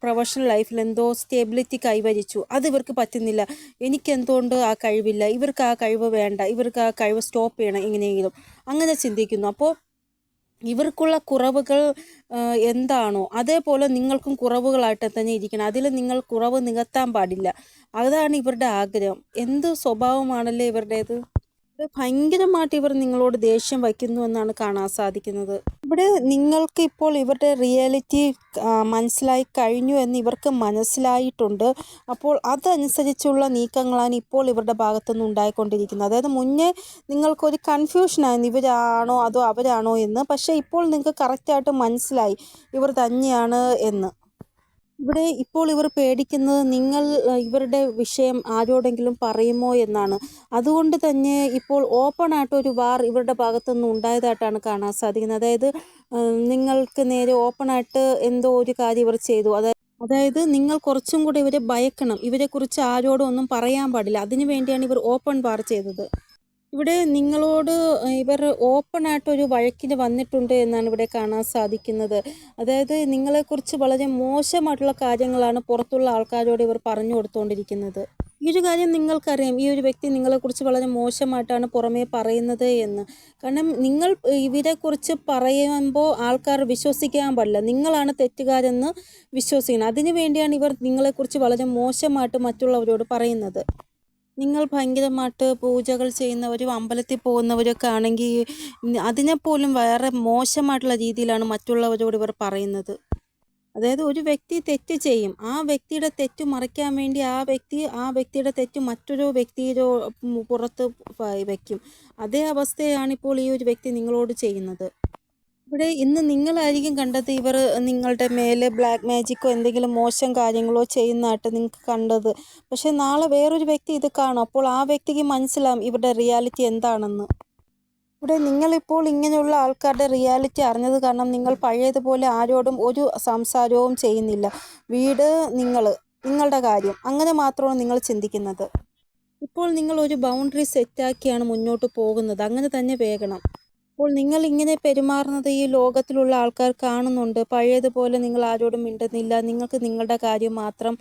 പ്രൊഫഷണൽ ലൈഫിൽ എന്തോ സ്റ്റേബിലിറ്റി കൈവരിച്ചു. അത് ഇവർക്ക് പറ്റുന്നില്ല. എനിക്കെന്തുകൊണ്ട് ആ കഴിവില്ല? ഇവർക്ക് ആ കഴിവ് വേണ്ട ഇവർക്ക് ആ കഴിവ് സ്റ്റോപ്പ് ചെയ്യണം ഇങ്ങനെയെങ്കിലും. അങ്ങനെ ചിന്തിക്കുന്നു. അപ്പോൾ ഇവർക്കുള്ള കുറവുകൾ എന്താണോ? അതേപോലെ നിങ്ങൾക്കും കുറവുകളായിട്ട് തന്നെ ഇരിക്കണം. അതിൽ നിങ്ങൾ കുറവ് നികത്താൻ പാടില്ല. അതാണ് ഇവരുടെ ആഗ്രഹം. എന്ത് സ്വഭാവമാണല്ലേ ഇവരുടേത്? ഭയങ്കരമായിട്ട് ഇവർ നിങ്ങളോട് ദേഷ്യം വയ്ക്കുന്നു എന്നാണ് കാണാൻ സാധിക്കുന്നത്. ഇവിടെ നിങ്ങൾക്ക് ഇപ്പോൾ ഇവരുടെ റിയാലിറ്റി മനസ്സിലായി കഴിഞ്ഞു എന്ന് ഇവർക്ക് മനസ്സിലായിട്ടുണ്ട്. അപ്പോൾ അതനുസരിച്ചുള്ള നീക്കങ്ങളാണ് ഇപ്പോൾ ഇവരുടെ ഭാഗത്തുനിന്ന് ഉണ്ടായിക്കൊണ്ടിരിക്കുന്നത്. അതായത് മുന്നേ നിങ്ങൾക്കൊരു കൺഫ്യൂഷനായിരുന്നു ഇവരാണോ അതോ അവരാണോ എന്ന്. പക്ഷേ ഇപ്പോൾ നിങ്ങൾക്ക് കറക്റ്റായിട്ട് മനസ്സിലായി ഇവർ തന്നെയാണ് എന്ന്. ഇവിടെ ഇപ്പോൾ ഇവർ പേടിക്കുന്നത് നിങ്ങൾ ഇവരുടെ വിഷയം ആരോടെങ്കിലും പറയുമോ എന്നാണ്. അതുകൊണ്ട് തന്നെ ഇപ്പോൾ ഓപ്പൺ ആയിട്ട് ഒരു വാർ ഇവരുടെ ഭാഗത്തുനിന്ന് ഉണ്ടായതായിട്ടാണ് കാണാൻ സാധിക്കുന്നത്. അതായത് നിങ്ങൾക്ക് നേരെ ഓപ്പൺ ആയിട്ട് എന്തോ ഒരു കാര്യം ഇവർ ചെയ്തു. അതായത് അതായത് നിങ്ങൾ കുറച്ചും കൂടെ ഇവരെ ഭയക്കണം. ഇവരെക്കുറിച്ച് ആരോടും ഒന്നും പറയാൻ പാടില്ല. അതിനു വേണ്ടിയാണ് ഇവർ ഓപ്പൺ വാർ ചെയ്തത്. ഇവിടെ നിങ്ങളോട് ഇവർ ഓപ്പൺ ആയിട്ട് ഒരു വഴക്കിന് വന്നിട്ടുണ്ട് എന്നാണ് ഇവിടെ കാണാൻ സാധിക്കുന്നത്. അതായത് നിങ്ങളെക്കുറിച്ച് വളരെ മോശമായിട്ടുള്ള കാര്യങ്ങളാണ് പുറത്തുള്ള ആൾക്കാരോട് ഇവർ പറഞ്ഞു കൊടുത്തുകൊണ്ടിരിക്കുന്നത് ഈ ഒരു കാര്യം നിങ്ങൾക്കറിയാം. ഈ ഒരു വ്യക്തി നിങ്ങളെക്കുറിച്ച് വളരെ മോശമായിട്ടാണ് പുറമേ പറയുന്നത് എന്ന്. കാരണം നിങ്ങൾ ഇവരെക്കുറിച്ച് പറയുമ്പോൾ ആൾക്കാർ വിശ്വസിക്കാൻ പാടില്ല. നിങ്ങളാണ് തെറ്റുകാരെന്ന് വിശ്വസിക്കണം. അതിനു വേണ്ടിയാണ് ഇവർ നിങ്ങളെക്കുറിച്ച് വളരെ മോശമായിട്ട് മറ്റുള്ളവരോട് പറയുന്നത്. നിങ്ങൾ ഭയങ്കരമായിട്ട് പൂജകൾ ചെയ്യുന്നവരും അമ്പലത്തിൽ പോകുന്നവരൊക്കെ ആണെങ്കിൽ അതിനെപ്പോലും വേറെ മോശമായിട്ടുള്ള രീതിയിലാണ് മറ്റുള്ളവരോട് ഇവർ പറയുന്നത്. അതായത് ഒരു വ്യക്തി തെറ്റ് ചെയ്യും. ആ വ്യക്തിയുടെ തെറ്റ് മറയ്ക്കാൻ വേണ്ടി ആ വ്യക്തി ആ വ്യക്തിയുടെ തെറ്റ് മറ്റൊരു വ്യക്തിയുടെ പുറത്ത് വയ്ക്കും. അതേ അവസ്ഥയാണ് ഇപ്പോൾ ഈ ഒരു വ്യക്തി നിങ്ങളോട് ചെയ്യുന്നത്. ഇവിടെ ഇന്ന് നിങ്ങളായിരിക്കും കണ്ടത്. ഇവർ നിങ്ങളുടെ മേലെ ബ്ലാക്ക് മാജിക്കോ എന്തെങ്കിലും മോശം കാര്യങ്ങളോ ചെയ്യുന്നതായിട്ട് നിങ്ങൾക്ക് കണ്ടത്. പക്ഷേ നാളെ വേറൊരു വ്യക്തി ഇത് കാണും. അപ്പോൾ ആ വ്യക്തിക്ക് മനസ്സിലാവും ഇവരുടെ റിയാലിറ്റി എന്താണെന്ന്. ഇവിടെ നിങ്ങളിപ്പോൾ ഇങ്ങനെയുള്ള ആൾക്കാരുടെ റിയാലിറ്റി അറിഞ്ഞത് കാരണം നിങ്ങൾ പഴയതുപോലെ ആരോടും ഒരു സംസാരവും ചെയ്യുന്നില്ല. വീട് നിങ്ങൾ നിങ്ങളുടെ കാര്യം. അങ്ങനെ മാത്രമാണ് നിങ്ങൾ ചിന്തിക്കുന്നത്. ഇപ്പോൾ നിങ്ങൾ ഒരു ബൗണ്ടറി സെറ്റാക്കിയാണ് മുന്നോട്ട് പോകുന്നത്. അങ്ങനെ തന്നെ വേഗണം. അപ്പോൾ നിങ്ങൾ ഇങ്ങനെ പെരുമാറുന്നത് ഈ ലോകത്തിലുള്ള ആൾക്കാർ കാണുന്നുണ്ട്. പഴയതുപോലെ നിങ്ങൾ ആരോടും മിണ്ടുന്നില്ല. നിങ്ങൾക്ക് നിങ്ങളുടെ കാര്യം മാത്രം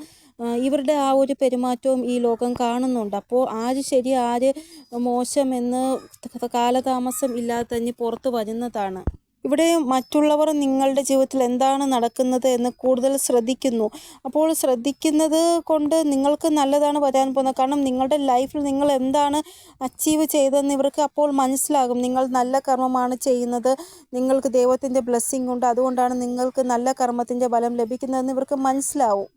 ഇവരുടെ ആ ഒരു പെരുമാറ്റവും ഈ ലോകം കാണുന്നുണ്ട്. അപ്പോൾ ആര് ശരി ആര് മോശമെന്ന് കാലതാമസം ഇല്ലാതെ തന്നെ പുറത്തു വരുന്നതാണ്. ഇവിടെ മറ്റുള്ളവർ നിങ്ങളുടെ ജീവിതത്തിൽ എന്താണ് നടക്കുന്നത് എന്ന് കൂടുതൽ ശ്രദ്ധിക്കുന്നു. അപ്പോൾ ശ്രദ്ധിക്കുന്നത് കൊണ്ട് നിങ്ങൾക്ക് നല്ലതാണ് വരാൻ പോകുന്നത്. കാരണം നിങ്ങളുടെ ലൈഫിൽ നിങ്ങൾ എന്താണ് അച്ചീവ് ചെയ്തതെന്ന് ഇവർക്ക് അപ്പോൾ മനസ്സിലാകും. നിങ്ങൾ നല്ല കർമ്മമാണ് ചെയ്യുന്നത്. നിങ്ങൾക്ക് ദൈവത്തിന്റെ ബ്ലെസ്സിങ് ഉണ്ട്. അതുകൊണ്ടാണ് നിങ്ങൾക്ക് നല്ല കർമ്മത്തിന്റെ ഫലം ലഭിക്കുന്നതെന്ന് ഇവർക്ക് മനസ്സിലാവും.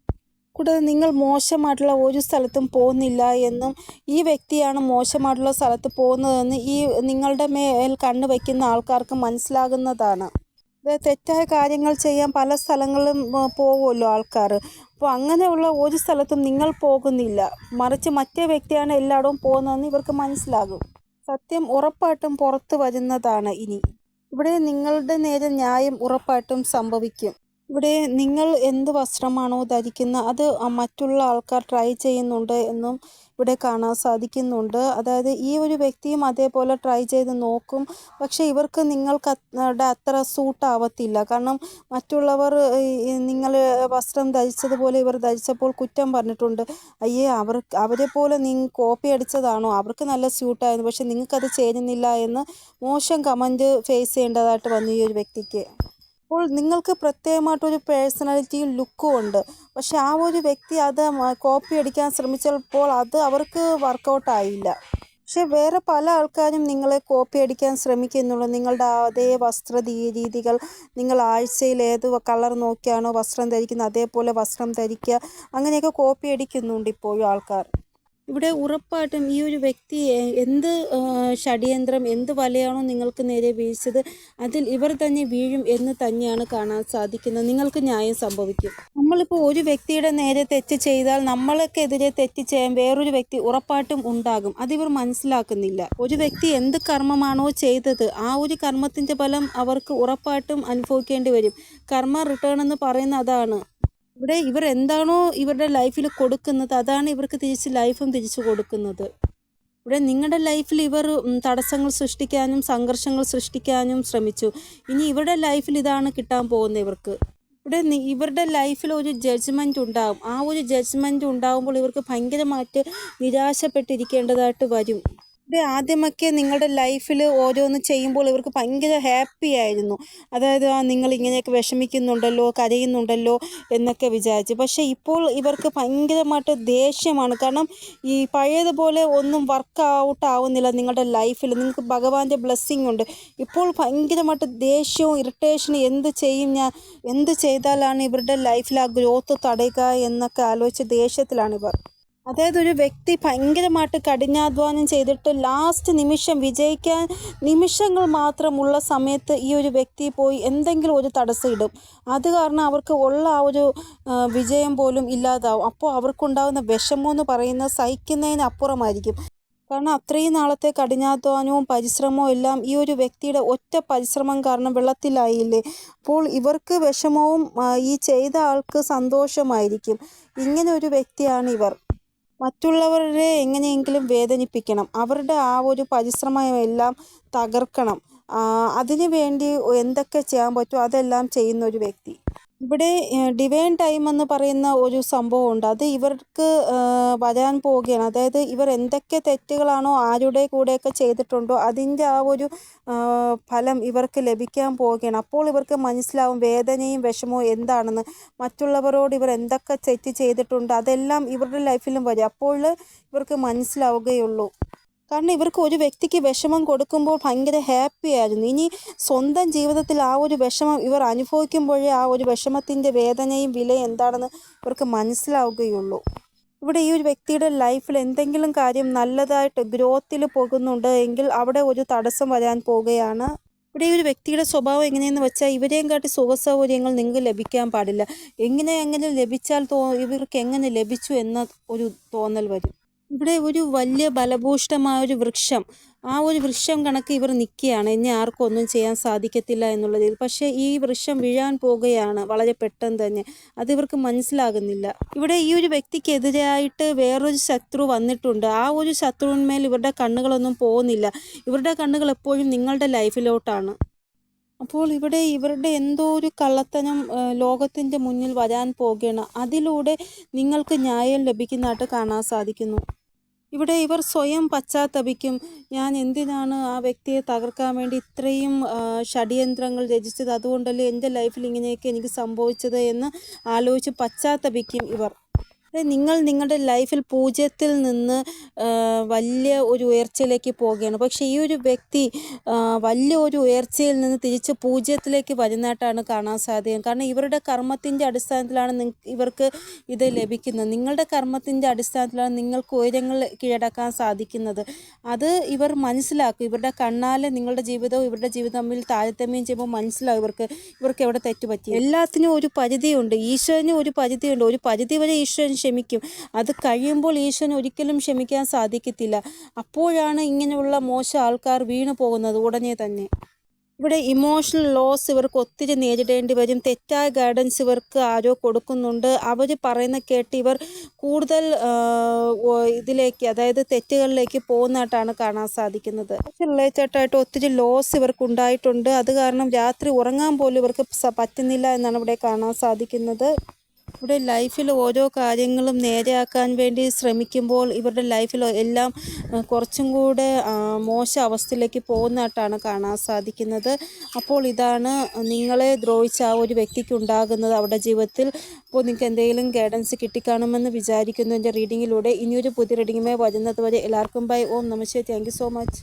കൂടാതെ നിങ്ങൾ മോശമായിട്ടുള്ള ഒരു സ്ഥലത്തും പോകുന്നില്ല എന്നും ഈ വ്യക്തിയാണ് മോശമായിട്ടുള്ള സ്ഥലത്ത് പോകുന്നതെന്ന് ഈ നിങ്ങളുടെ മേൽ കണ്ണു വയ്ക്കുന്ന ആൾക്കാർക്ക് മനസ്സിലാകുന്നതാണ്. തെറ്റായ കാര്യങ്ങൾ ചെയ്യാൻ പല സ്ഥലങ്ങളിലും പോകുമല്ലോ ആൾക്കാർ. അപ്പോൾ അങ്ങനെയുള്ള ഒരു സ്ഥലത്തും നിങ്ങൾ പോകുന്നില്ല. മറിച്ച് മറ്റേ വ്യക്തിയാണ് എല്ലായിടവും പോകുന്നതെന്ന് ഇവർക്ക് മനസ്സിലാകും. സത്യം ഉറപ്പായിട്ടും പുറത്തു വരുന്നതാണ് ഇനി. ഇവിടെ നിങ്ങളുടെ നേരെ ന്യായം ഉറപ്പായിട്ടും സംഭവിക്കും. ഇവിടെ നിങ്ങൾ എന്ത് വസ്ത്രമാണോ ധരിക്കുന്നത് അത് മറ്റുള്ള ആൾക്കാർ ട്രൈ ചെയ്യുന്നുണ്ട് എന്നും ഇവിടെ കാണാൻ സാധിക്കുന്നുണ്ട്. അതായത് ഈ ഒരു വ്യക്തിയും അതേപോലെ ട്രൈ ചെയ്ത് നോക്കും. പക്ഷേ ഇവർക്ക് നിങ്ങൾക്ക് അത്ര സൂട്ട് ആവത്തില്ല. കാരണം മറ്റുള്ളവർ നിങ്ങൾ വസ്ത്രം ധരിച്ചതുപോലെ ഇവർ ധരിച്ചപ്പോൾ കുറ്റം പറഞ്ഞിട്ടുണ്ട്. അയ്യേ അവർ അവരെ പോലെ നീ കോപ്പി അടിച്ചതാണോ? അവർക്ക് നല്ല സ്യൂട്ടായിരുന്നു പക്ഷെ നിങ്ങൾക്കത് ചേരുന്നില്ല എന്ന് മോശം കമന്റ് ഫേസ് ചെയ്യേണ്ടതായിട്ട് വന്നു ഈ ഒരു വ്യക്തിക്ക്. അപ്പോൾ നിങ്ങൾക്ക് പ്രത്യേകമായിട്ടൊരു പേഴ്സണാലിറ്റിയും ലുക്കും ഉണ്ട്. പക്ഷെ ആ ഒരു വ്യക്തി അത് കോപ്പി അടിക്കാൻ ശ്രമിച്ചപ്പോൾ അത് അവർക്ക് വർക്കൗട്ടായില്ല പക്ഷെ വേറെ പല ആൾക്കാരും നിങ്ങളെ കോപ്പി അടിക്കാൻ ശ്രമിക്കുന്നുള്ളൂ നിങ്ങളുടെ അതേ വസ്ത്ര രീതികൾ നിങ്ങൾ ആഴ്ചയിൽ ഏത് കളർ നോക്കിയാണോ വസ്ത്രം ധരിക്കുന്നത് അതേപോലെ വസ്ത്രം ധരിക്കുക അങ്ങനെയൊക്കെ കോപ്പി അടിക്കുന്നുണ്ട് ഇപ്പോഴും ആൾക്കാർ. ഇവിടെ ഉറപ്പായിട്ടും ഈ ഒരു വ്യക്തി എന്ത് ഷഡ്യന്ത്രം എന്ത് വലയാണോ നിങ്ങൾക്ക് നേരെ വീഴ്ചത് അതിൽ ഇവർ തന്നെ വീഴും എന്ന് തന്നെയാണ് കാണാൻ സാധിക്കുന്നത്. നിങ്ങൾക്ക് ന്യായം സംഭവിക്കും. നമ്മളിപ്പോൾ ഒരു വ്യക്തിയുടെ നേരെ തെറ്റ് ചെയ്താൽ നമ്മൾക്കെതിരെ തെറ്റ് ചെയ്യാൻ വേറൊരു വ്യക്തി ഉറപ്പായിട്ടും ഉണ്ടാകും. അതിവർ മനസ്സിലാക്കുന്നില്ല. ഒരു വ്യക്തി എന്ത് കർമ്മമാണോ ചെയ്തത് ആ ഒരു കർമ്മത്തിന്റെ ഫലം അവർക്ക് ഉറപ്പായിട്ടും അനുഭവിക്കേണ്ടി വരും. കർമ്മ റിട്ടേൺ എന്ന് പറയുന്ന അതാണ്. ഇവിടെ ഇവർ എന്താണോ ഇവരുടെ ലൈഫിൽ കൊടുക്കുന്നത് അതാണ് ഇവർക്ക് തിരിച്ച് ലൈഫും തിരിച്ചു കൊടുക്കുന്നത്. ഇവിടെ നിങ്ങളുടെ ലൈഫിൽ ഇവർ തടസ്സങ്ങൾ സൃഷ്ടിക്കാനും സംഘർഷങ്ങൾ സൃഷ്ടിക്കാനും ശ്രമിച്ചു. ഇനി ഇവരുടെ ലൈഫിൽ ഇതാണ് കിട്ടാൻ പോകുന്നത് ഇവർക്ക്. ഇവിടെ ഇവരുടെ ലൈഫിൽ ഒരു ജഡ്ജ്മെന്റ് ഉണ്ടാകും ആ ഒരു ജഡ്ജ്മെന്റ് ഉണ്ടാകുമ്പോൾ ഇവർക്ക് ഭയങ്കരമായിട്ട് നിരാശപ്പെട്ടിരിക്കേണ്ടതായിട്ട് വരും. ഇവിടെ ആദ്യമൊക്കെ നിങ്ങളുടെ ലൈഫിൽ ഓരോന്ന് ചെയ്യുമ്പോൾ ഇവർക്ക് ഭയങ്കര ഹാപ്പി ആയിരുന്നു. അതായത് ആ നിങ്ങൾ ഇങ്ങനെയൊക്കെ വിഷമിക്കുന്നുണ്ടല്ലോ കരയുന്നുണ്ടല്ലോ എന്നൊക്കെ വിചാരിച്ചു. പക്ഷേ ഇപ്പോൾ ഇവർക്ക് ഭയങ്കരമായിട്ട് ദേഷ്യമാണ്. കാരണം ഈ പഴയതുപോലെ ഒന്നും വർക്ക് ഔട്ട് ആവുന്നില്ല നിങ്ങളുടെ ലൈഫിൽ. നിങ്ങൾക്ക് ഭഗവാന്റെ ബ്ലെസ്സിങ് ഉണ്ട്. ഇപ്പോൾ ഭയങ്കരമായിട്ട് ദേഷ്യവും ഇറിറ്റേഷനും എന്ത് ചെയ്യും ഞാൻ എന്ത് ചെയ്താലാണ് ഇവരുടെ ലൈഫിൽ ആ ഗ്രോത്ത് തടയുക എന്നൊക്കെ ആലോചിച്ച് ദേഷ്യത്തിലാണ് ഇവർ. അതായത് ഒരു വ്യക്തി ഭയങ്കരമായിട്ട് കഠിനാധ്വാനം ചെയ്തിട്ട് ലാസ്റ്റ് നിമിഷം വിജയിക്കാൻ നിമിഷങ്ങൾ മാത്രമുള്ള സമയത്ത് ഈ ഒരു വ്യക്തി പോയി എന്തെങ്കിലും ഒരു തടസ്സം ഇടും. അത് കാരണം അവർക്ക് ഉള്ള ആ ഒരു വിജയം പോലും ഇല്ലാതാവും. അപ്പോൾ അവർക്കുണ്ടാകുന്ന വിഷമം എന്ന് പറയുന്നത് സഹിക്കുന്നതിന് അപ്പുറമായിരിക്കും. കാരണം അത്രയും നാളത്തെ കഠിനാധ്വാനവും പരിശ്രമവും എല്ലാം ഈ ഒരു വ്യക്തിയുടെ ഒറ്റ പരിശ്രമം കാരണം വെള്ളത്തിലായില്ലേ? അപ്പോൾ ഇവർക്ക് വിഷമവും ഈ ചെയ്ത ആൾക്ക് സന്തോഷമായിരിക്കും. ഇങ്ങനെ ഒരു വ്യക്തിയാണ് ഇവർ. മറ്റുള്ളവരെ എങ്ങനെയെങ്കിലും വേദനിപ്പിക്കണം. അവരുടെ ആ ഒരു പരിശ്രമമെല്ലാം തകർക്കണം. അതിനു വേണ്ടി എന്തൊക്കെ ചെയ്യാൻ പറ്റുമോ അതെല്ലാം ചെയ്യുന്ന ഒരു വ്യക്തി. ഇവിടെ ഡിവൈൻ ടൈം എന്ന് പറയുന്ന ഒരു സംഭവം ഉണ്ട് അത് ഇവർക്ക് വരാൻ പോവുകയാണ്. അതായത് ഇവർ എന്തൊക്കെ തെറ്റുകളാണോ ആരുടെ കൂടെയൊക്കെ ചെയ്തിട്ടുണ്ടോ അതിന്റെ ആ ഒരു ഫലം ഇവർക്ക് ലഭിക്കാൻ പോവുകയാണ്. അപ്പോൾ ഇവർക്ക് മനസ്സിലാവും വേദനയും വിഷമവും എന്താണെന്ന്. മറ്റുള്ളവരോട് ഇവർ എന്തൊക്കെ തെറ്റ് ചെയ്തിട്ടുണ്ട് അതെല്ലാം ഇവരുടെ ലൈഫിലും വരും. അപ്പോൾ ഇവർക്ക് മനസ്സിലാവുകയുള്ളൂ. കാരണം ഇവർക്ക് ഒരു വ്യക്തിക്ക് വിഷമം കൊടുക്കുമ്പോൾ ഭയങ്കര ഹാപ്പി ആയിരുന്നു. ഇനി സ്വന്തം ജീവിതത്തിൽ ആ ഒരു വിഷമം ഇവർ അനുഭവിക്കുമ്പോഴേ ആ ഒരു വിഷമത്തിന്റെ വേദനയും വില എന്താണെന്ന് ഇവർക്ക് മനസ്സിലാവുകയുള്ളൂ. ഇവിടെ ഈ ഒരു വ്യക്തിയുടെ ലൈഫിൽ എന്തെങ്കിലും കാര്യം നല്ലതായിട്ട് ഗ്രോത്തിൽ പോകുന്നുണ്ട് എങ്കിൽ അവിടെ ഒരു തടസ്സം വരാൻ പോവുകയാണ് ഇവിടെ ഈ ഒരു വ്യക്തിയുടെ സ്വഭാവം എങ്ങനെയെന്ന് വെച്ചാൽ ഇവരെയും കാട്ടി സുഖ സൗകര്യങ്ങൾ നിങ്ങൾക്ക് ലഭിക്കാൻ പാടില്ല. എങ്ങനെ എങ്ങനെ ലഭിച്ചാൽ തോ ഇവർക്ക് എങ്ങനെ ലഭിച്ചു എന്ന ഒരു തോന്നൽ വരും. ഇവിടെ ഒരു വലിയ ബലഭൂഷ്ടമായ ഒരു വൃക്ഷം. ആ ഒരു വൃക്ഷം കണക്ക് ഇവർ നിൽക്കുകയാണ്. ഇനി ആർക്കും ഒന്നും ചെയ്യാൻ സാധിക്കത്തില്ല എന്നുള്ളതിൽ പക്ഷേ ഈ വൃക്ഷം വീഴാൻ പോകുകയാണ്. വളരെ പെട്ടെന്ന് തന്നെ. അത് ഇവർക്ക് മനസ്സിലാകുന്നില്ല. ഇവിടെ ഈ ഒരു വ്യക്തിക്കെതിരായിട്ട് വേറൊരു ശത്രു വന്നിട്ടുണ്ട്. ആ ഒരു ശത്രുവിന്മേൽ ഇവരുടെ കണ്ണുകളൊന്നും പോകുന്നില്ല. ഇവരുടെ കണ്ണുകൾ എപ്പോഴും നിങ്ങളുടെ ലൈഫിലോട്ടാണ്. അപ്പോൾ ഇവിടെ ഇവരുടെ എന്തോ ഒരു കള്ളത്തനം ലോകത്തിന്റെ മുന്നിൽ വരാൻ പോകുകയാണ്. അതിലൂടെ നിങ്ങൾക്ക് ന്യായം ലഭിക്കുന്നതായിട്ട് കാണാൻ സാധിക്കുന്നു. ഇവിടെ ഇവർ സ്വയം പശ്ചാത്തപിക്കും. ഞാൻ എന്തിനാണ് ആ വ്യക്തിയെ തകർക്കാൻ വേണ്ടി ഇത്രയും ഷഡ്യന്ത്രങ്ങൾ രചിച്ചത്? അതുകൊണ്ടല്ലേ എന്റെ ലൈഫിൽ ഇങ്ങനെയൊക്കെ എനിക്ക് സംഭവിച്ചത് എന്ന് ആലോചിച്ച് പശ്ചാത്തപിക്കും ഇവർ. നിങ്ങൾ നിങ്ങളുടെ ലൈഫിൽ പൂജ്യത്തിൽ നിന്ന് വലിയ ഒരു ഉയർച്ചയിലേക്ക് പോവുകയാണ്. പക്ഷേ ഈ ഒരു വ്യക്തി വലിയ ഒരു ഉയർച്ചയിൽ നിന്ന് തിരിച്ച് പൂജ്യത്തിലേക്ക് വരുന്നതായിട്ടാണ് കാണാൻ സാധിക്കും കാരണം ഇവരുടെ കർമ്മത്തിന്റെ അടിസ്ഥാനത്തിലാണ് ഇവർക്ക് ഇത് ലഭിക്കുന്നത്. നിങ്ങളുടെ കർമ്മത്തിന്റെ അടിസ്ഥാനത്തിലാണ് നിങ്ങൾക്ക് ഉയരങ്ങൾ കീഴടക്കാൻ സാധിക്കുന്നത്. അത് ഇവർ മനസ്സിലാക്കും. ഇവരുടെ കണ്ണാലെ നിങ്ങളുടെ ജീവിതവും ഇവരുടെ ജീവിതം തമ്മിൽ താരതമ്യം ചെയ്യുമ്പോൾ മനസ്സിലാവും ഇവർക്ക് ഇവർക്ക് എവിടെ തെറ്റുപറ്റി. എല്ലാത്തിനും ഒരു പരിധിയുണ്ട്. ഈശ്വരന് ഒരു പരിധിയുണ്ട്. ഒരു പരിധി വരെ ഈശ്വരൻ ക്ഷമിക്കും. അത് കഴിയുമ്പോൾ ഈശ്വരൻ ഒരിക്കലും ക്ഷമിക്കാൻ സാധിക്കത്തില്ല. അപ്പോഴാണ് ഇങ്ങനെയുള്ള മോശം ആൾക്കാർ വീണു പോകുന്നത് ഉടനെ തന്നെ. ഇവിടെ ഇമോഷണൽ ലോസ് ഇവർക്ക് ഒത്തിരി നേരിടേണ്ടി വരും. തെറ്റായ ഗൈഡൻസ് ഇവർക്ക് ആരോ കൊടുക്കുന്നുണ്ട്. അവർ പറയുന്ന കേട്ട് ഇവർ കൂടുതൽ ഇതിലേക്ക് അതായത് തെറ്റുകളിലേക്ക് പോകുന്നതായിട്ടാണ് കാണാൻ സാധിക്കുന്നത്. റിലേറ്റഡ് ആയിട്ട് ഒത്തിരി ലോസ് ഇവർക്ക് ഉണ്ടായിട്ടുണ്ട്. അത് കാരണം രാത്രി ഉറങ്ങാൻ പോലും ഇവർക്ക് പറ്റുന്നില്ല എന്നാണ് ഇവിടെ കാണാൻ സാധിക്കുന്നത്. ഇവിടെ ലൈഫിൽ ഓരോ കാര്യങ്ങളും നേരെയാക്കാൻ വേണ്ടി ശ്രമിക്കുമ്പോൾ ഇവരുടെ ലൈഫിൽ എല്ലാം കുറച്ചും കൂടെ മോശം അവസ്ഥയിലേക്ക് പോകുന്നതായിട്ടാണ് കാണാൻ സാധിക്കുന്നത്. അപ്പോൾ ഇതാണ് നിങ്ങളെ ദ്രോഹിച്ച ആ ഒരു വ്യക്തിക്ക് ഉണ്ടാകുന്നത് അവരുടെ ജീവിതത്തിൽ. അപ്പോൾ നിങ്ങൾക്ക് എന്തെങ്കിലും ഗൈഡൻസ് കിട്ടിക്കാണുമെന്ന് വിചാരിക്കുന്നു എന്റെ റീഡിങ്ങിലൂടെ ഇനിയൊരു പുതിയ റീഡിങ്ങുമായി വരുന്നത് വരെ എല്ലാവർക്കും ബൈ ഓം നമസ്തേ താങ്ക് സോ മച്ച്